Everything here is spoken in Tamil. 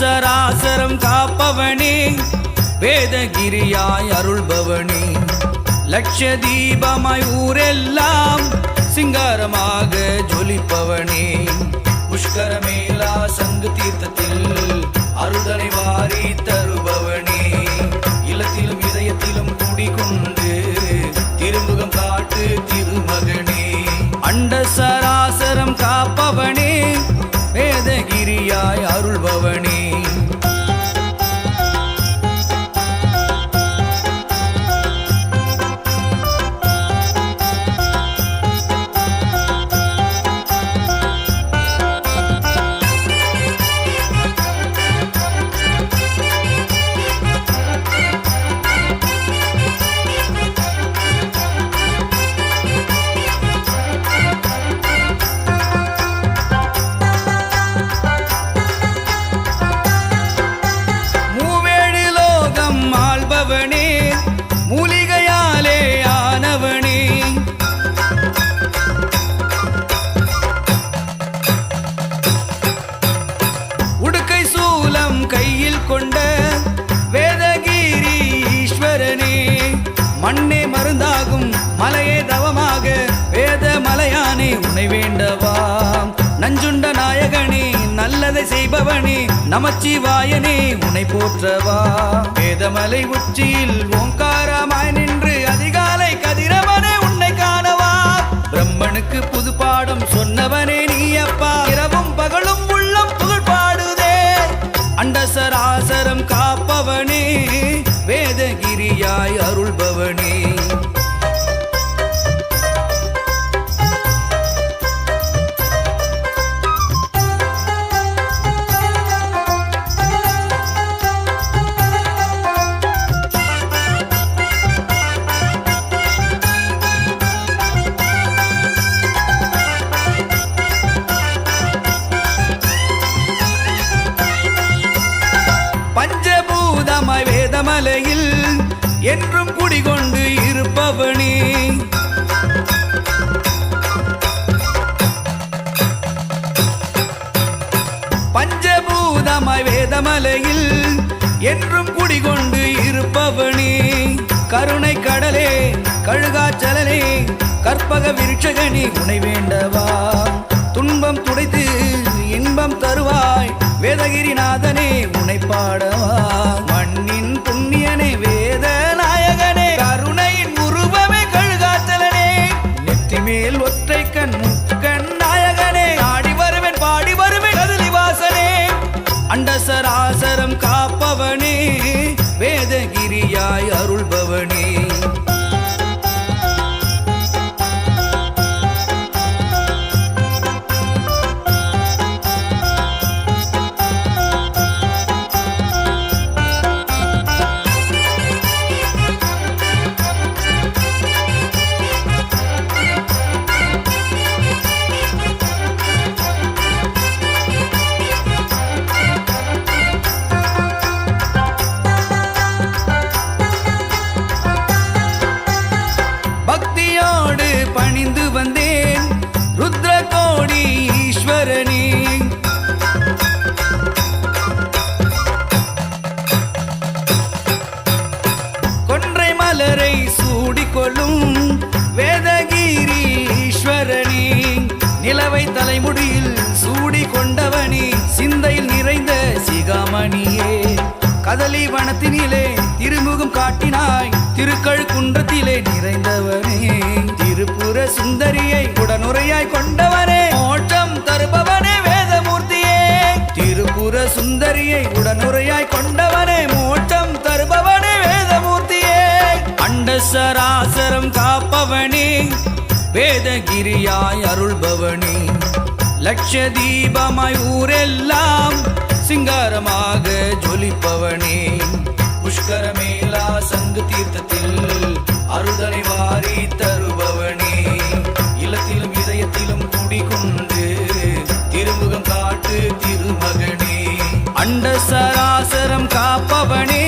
சராசரம் காப்பவனே வேதகிரியாய் அருள்பவனே. லட்ச தீபமாய் ஊரெல்லாம் சிங்காரமாக ஜொலிப்பவனே புஷ்கரம் கொண்ட வேதகிரி ஈஸ்வரனே மண்ணே மருந்தாகும் மலையே தவமாக வேத மலையானே உன்னை வேண்டவாம். நஞ்சுண்ட நாயகனே நல்லதை செய்பவனே நமச்சிவாயனே உன்னை போற்றவா. வேதமலை உச்சியில் ஓங்காரமாய் வேதமலையில் என்றும் குடிகொண்டு இருப்பவனே. கருணை கடலே கழுகாச்சலனே கற்பக விருட்சகனி உனை வேண்டவா? துன்பம் துடைத்து இன்பம் தருவாய். வேதகிரிநாதனே உனை பாடவா? அண்டசராசரம் காப்பவனே வேதகிரியாய் அருள்பவனே. தரணி கொன்றை மலரை சூடிக்கொள்ளும் வேதகிரி ஈஸ்வரனே நிலவை தலைமுடியில் சூடி கொண்டவனே சிந்தையில் நிறைந்த சிகாமணியே. கதலி வனத்தினிலே திருமுகம் காட்டினாய் திருக்கழு குன்றத்திலே நிறைந்தவனே. திருப்புற சுந்தரியை உடனுரையாய் கொண்டவனே. ஓட்ட உடனுரையாய் கொண்டவனே மோட்சம் தருபவனே வேதமூர்த்தியே. அண்ட சராசரம் காப்பவனே வேதகிரியாய் அருள்பவனே. லட்ச தீபமாய் ஊரெல்லாம் சிங்காரமாக ஜொலிப்பவனே. காப்பவனே